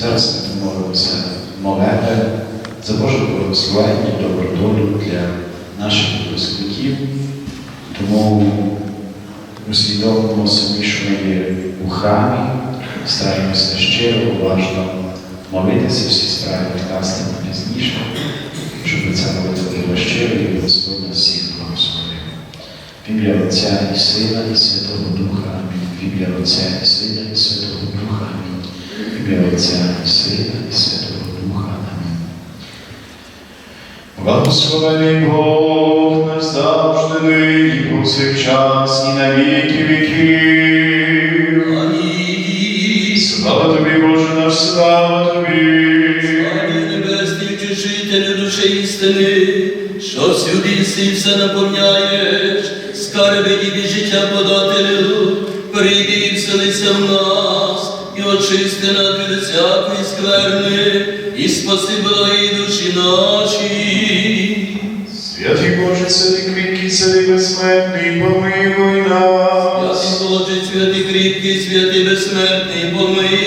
Зараз ми помолимося молебе за Боже благословення, добру долю для наших випускників. Тому усвідомимо собі, що ми є у храмі, стараємося щиро, уважно молитися всі справи класти пізніше, щоб ця молитва була щиро і Господь нас всіх благословив. В ім'я Отця і Сина, і Святого Духа. Амінь. В ім'я Отця і Сина, і Святого Духа. Ім'я Отця і Сина, і Святого Духа. Амінь. Благословений Бог назавжди нині повсякчас і на віки віків. Слава тобі, Боже наш, слава тобі. Слава небесний втішителю душі істини, що всюди і все наповняєш, скарби і життя подателю, очисти нас від всякої скверни, і спаси благі душі наші. Святий Боже, святий кріпкий, святий безсмертний, помилуй нас. Святий Боже, святий кріпкий, святий безсмертний, помилуй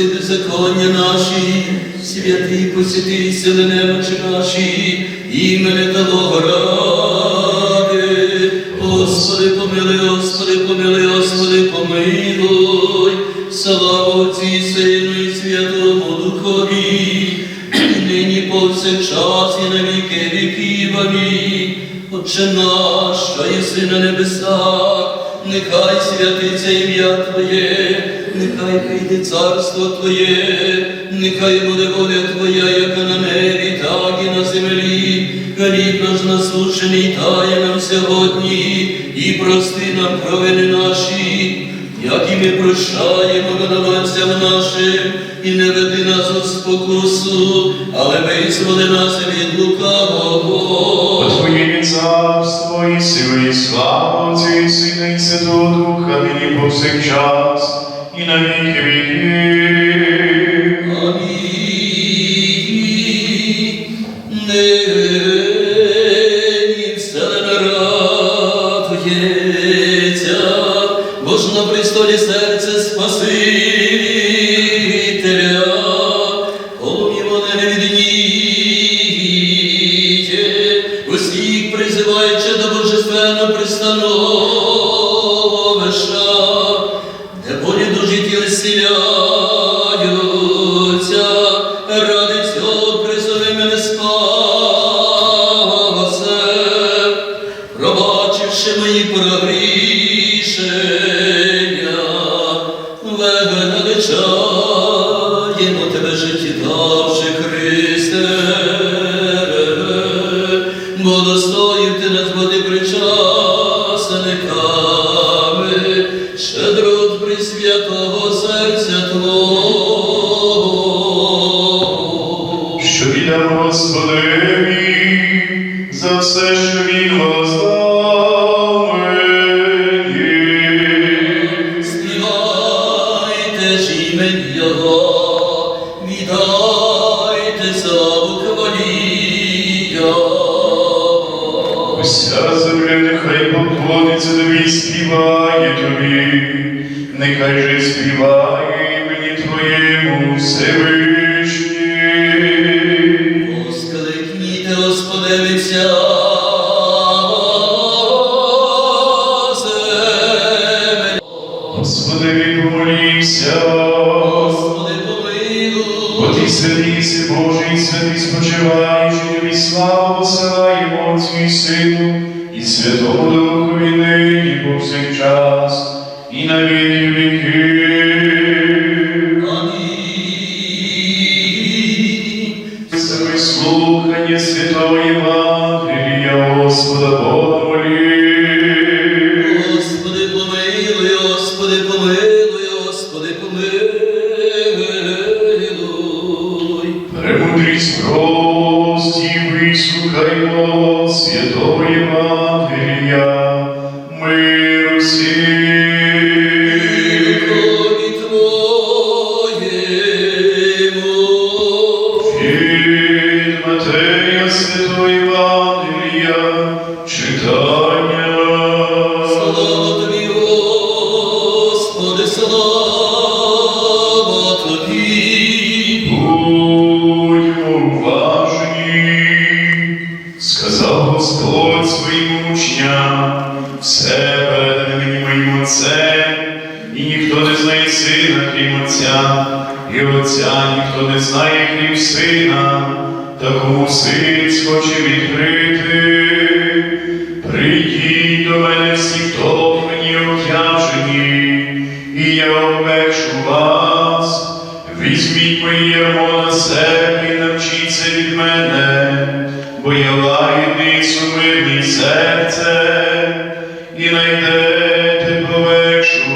прости беззаконня наші, святий посіти сили немочі наші, імени Того ради. Господи, помилуй, Господи, помилуй, Господи, помилуй, слава Отцю і Сину і Святому Духові, нині повсякчас і на віки віків. Амінь. Отче наш, що єси на небесах, нехай святиться ім'я Твоє, нехай прийде царство Твоє, нехай буде воля Твоя, як на небі, так і на землі. Хліб наш насушений дає нам сьогодні, і прости нам провини наші, як і ми прощаємо винуватцям нашим, і не веди нас у спокусу, але визволи нас від лукавого. Твоє царство і сила, і слава Отця Сина, і Святого Духа, нині повсякчас, і на віки віків. Амінь. Нині вселена радується, бо ж на престолі серце Спасителя, помні мене не відніє, усіх призиваючи до божественного пристановища, See you. Say Євангелія Господа Бога Візьміть моє ярмо на себе і навчіться від мене, бо я лагідний сумирний серце, і найдете повечу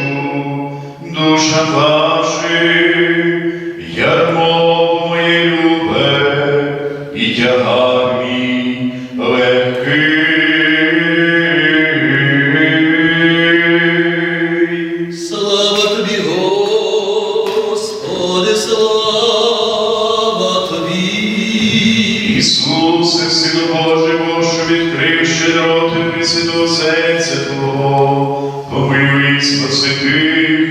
душа вашим, Отце, Сину Боже, що відкрив ще народ і святого серця Твого, помилуй і спаси тих,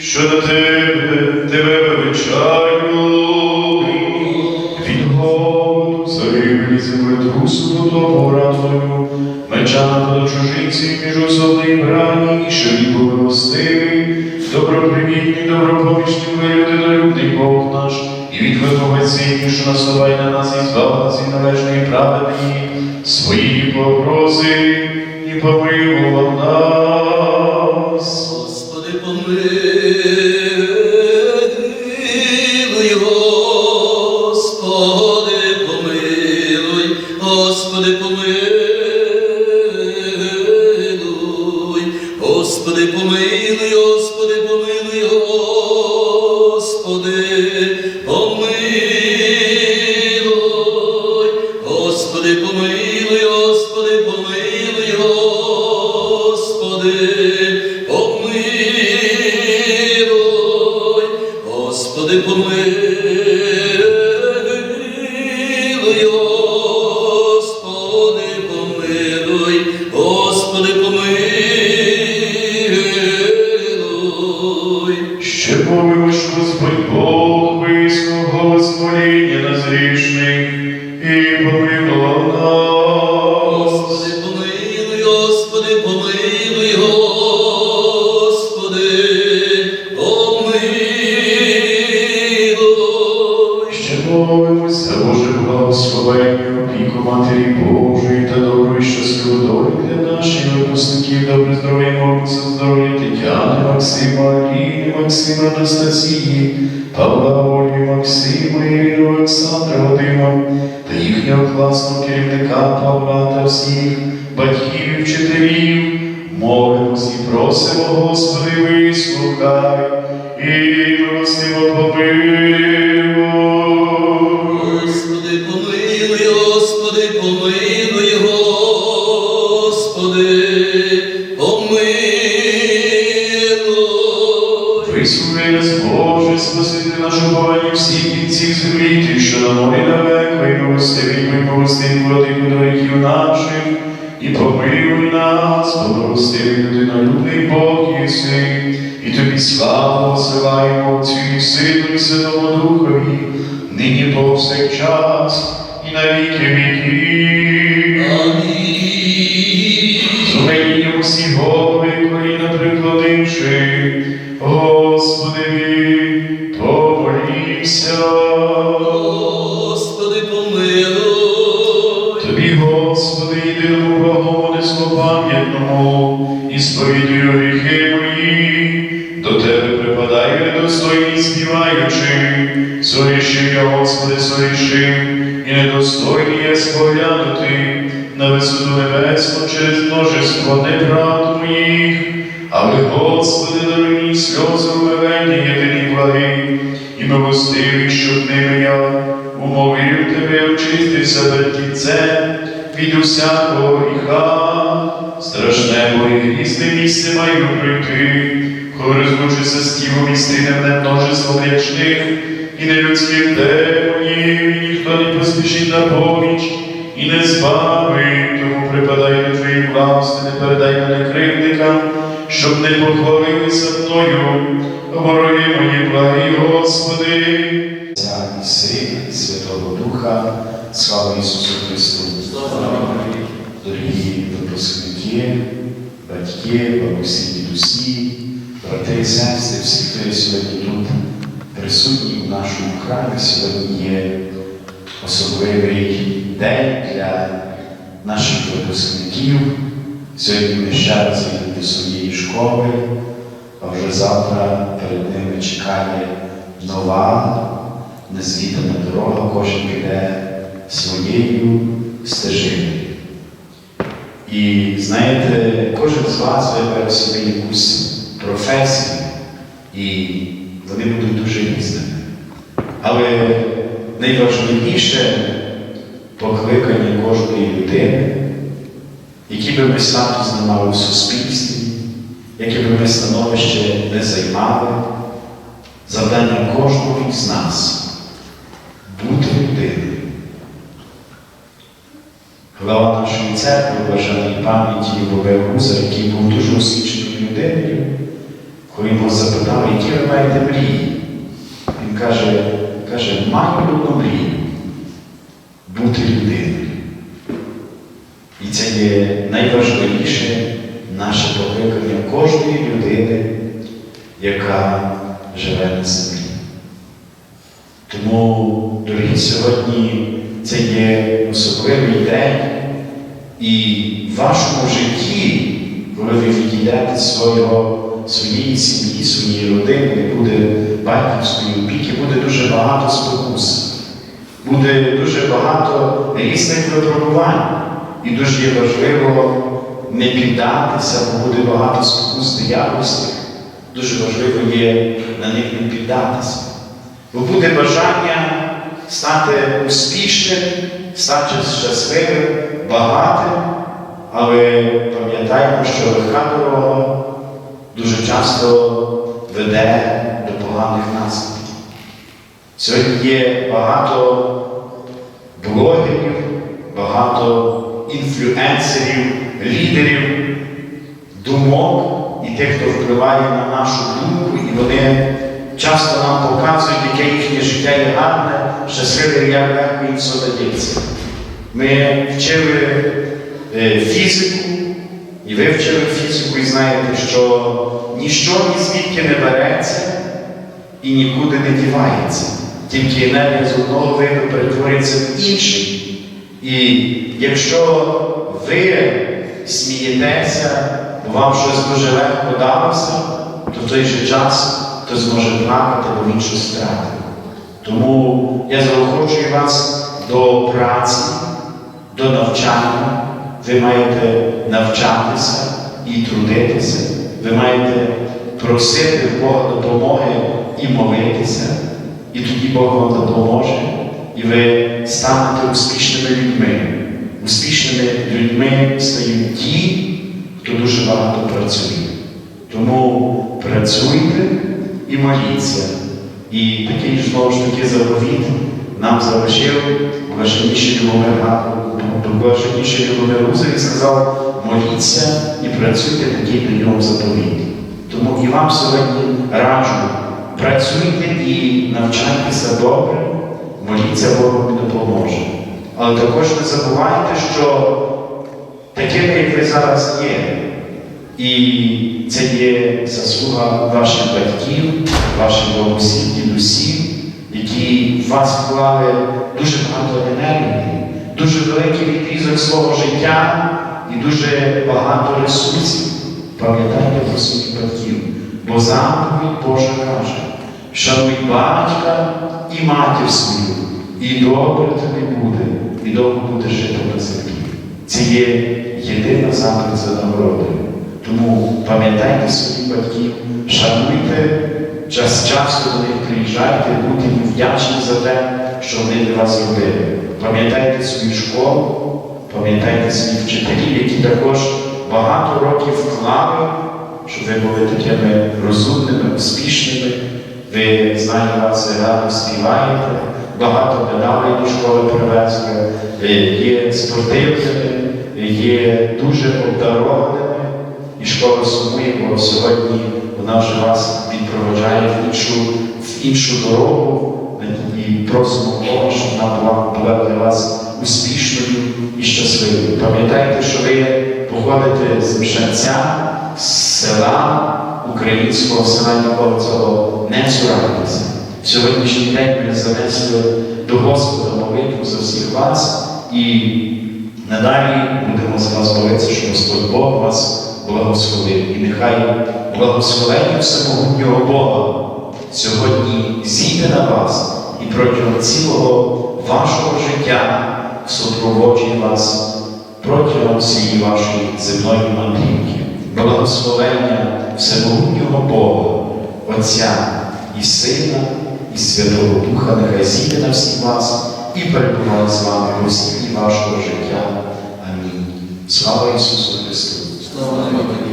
що на тебе тебе величають, від голоду, царівні землетру свободу радою, меча до чужинці між особливим рані, що і попрости, добропривітні, добропомічні, вироди, Бог наш від виховеців, що насувай на нас і збав нас і праведні, свої погрози і помилував нас. Господи, помилуй, Господи, помилуй, благословення, Матері Божої та добру і щасливу для наших випускників, добре здоров'я, молимося, здоров'я Тетяни, Максима, Аліни, Максима, Анастасії, Павла, Ольги, Максима, Ірину, Олександра, Вадима та їхнього класного керівника Павла та всіх батьків і вчителів. Молимось і просимо, Господи, вислухай і милостиво помилуй. Помилуй. Вислухай Боже, спасити нашу повані всіх кінців землі, ти, що на морі далеко, і милостивий, ми милостиві владику до віків наших, і помилуй нас, помилостивий людинолюбний Бог єси, і тобі славу посилаємо Отцю і Сину і Святому Духові, нині повсякчас і на віки віків. Помолімся. Господи, помилуй. Тобі, Господи, єдиному благому нескопам'ятному, і сповідую гріхи мої, до Тебе припадаю недостойний співаючи, сорішив я, Господи, сорішив, і недостойний я споглянути на висоту небесну через множество неправд моїх, але, Господи, даруй сльози умилення, єдині благи, і милостивий, щоб ними я умовив Тебе очистися перед Тільцем від усякого гріха, страшне і грізне місце маю прийти, коли розлучиться з тілом і стине мене множество грішних і нелюдських демонів, і ніхто не поспішить на поміч, і не збавить, тому припадай до Твоїх власти, не передай мене кривдникам, щоб не похвалилися мною, вороги мої благі, Господи. І Сина, і Святого Духа, слава Ісусу Христу. Дорогі випускники, батьки, бабусі, дідусі, брати і сестри, всі, хто є сьогодні тут, присутні у нашому храмі. Сьогодні є особливий день для наших випускників. Сьогодні вони ще раз до своєї школи, а вже завтра перед ними чекає нова, незвідана дорога, кожен піде своєю стежиною. І знаєте, кожен з вас вибере собі якусь професію, і вони будуть дуже різними. Але найважливіше покликання кожної людини, які би ми статус не мали в суспільстві, яке би ми становище не займали, завдання кожного із нас бути людиною. Глава нашої церкви, блаженої пам'яті Бобе Гузар, який був дуже освіченою людиною, коли його запитали, які ви маєте мрії, він каже, каже, маю одну мрію бути людиною. І це є найважливіше наше покликання кожної людини, яка живе на землі. Тому, дорогі, сьогодні це є особливий день, і в вашому житті, коли ви відійдете свого, своєї сім'ї, своєї родини, не буде батьківської опіки, буде дуже багато спокус, буде дуже багато різних випробувань. І дуже важливо не піддатися, бо буде багато спокус диявольських. Дуже важливо є на них не піддатися. Бо буде бажання стати успішним, стати щасливим, багатим, але пам'ятаємо, що легка дорога дуже часто веде до поганих наслідків. Сьогодні є багато блогерів, багато інфлюенсерів, лідерів, думок і тих, хто впливає на нашу думку, і вони часто нам показують, яке їхнє життя є гарне, щасливе, як легко їм все дається. Ми вчили е, фізику, і ви фізику, і знаєте, що ніщо ні звідки не береться і нікуди не дівається. Тільки енергія з одного виду перетворюється в інший. І якщо ви смієтеся, бо вам щось дуже легко далося, то в той же час хтось може плакати, бо він щось втратив. Тому я заохочую вас до праці, до навчання. Ви маєте навчатися і трудитися. Ви маєте просити Бога допомоги і молитися. І тоді Бог вам допоможе, і ви станете успішними людьми. Успішними людьми стають ті, хто дуже багато працює. Тому працюйте і моліться. І такий ж знову ж таки заповіт нам залишив блаженніший Любомир Гузар і сказав, моліться і працюйте такий до нього заповіт. Тому і вам сьогодні раджу, працюйте і навчайтеся добре, моліться Бог вам допоможе. Але також не забувайте, що такими, як ви зараз є, і це є заслуга ваших батьків, ваших бабусів, дідусів, які в вас вклали дуже багато енергії, дуже великий відрізок свого життя і дуже багато ресурсів. Пам'ятайте про своїх батьків, бо заповідь Божа каже, шануй батька і матір свою, і добре тобі буде, і довго будеш жити на землі. Це є єдина заповідь за нагородою. Тому пам'ятайте своїх батьків, шануйте, час часу до них приїжджайте, будьте їм вдячні за те, що вони для вас робили. Пам'ятайте свою школу, пам'ятайте своїх вчителів, які також багато років вклали, щоб ви були такими розумними, успішними. Ви знаю, вас гарно співаєте, багато медалей до школи привезли, е, є спортивними, є дуже обдарованими. І школа сумує, бо сьогодні вона вже вас відпроваджає в іншу, в іншу дорогу і просимо Бога, щоб вона була, була для вас успішною і щасливою. Пам'ятайте, що ви походите з Мшанця, з села українського села нікого цього не цурайтеся. Сьогоднішній день ми занесли до Господа молитву за всіх вас і надалі будемо за вас молитися, щоб Господь Бог вас благословив. І нехай благословення всемогутнього Бога сьогодні зійде на вас і протягом цілого вашого життя супроводжує вас протягом всієї вашої земної мандрівки. Благословення всемогутнього Бога, Отця і Сина, і Святого Духа, нехай зійде на всіх вас і перебуває з вами по усіх дні вашого життя. Амінь. Слава Ісусу Христу! Слава Богу.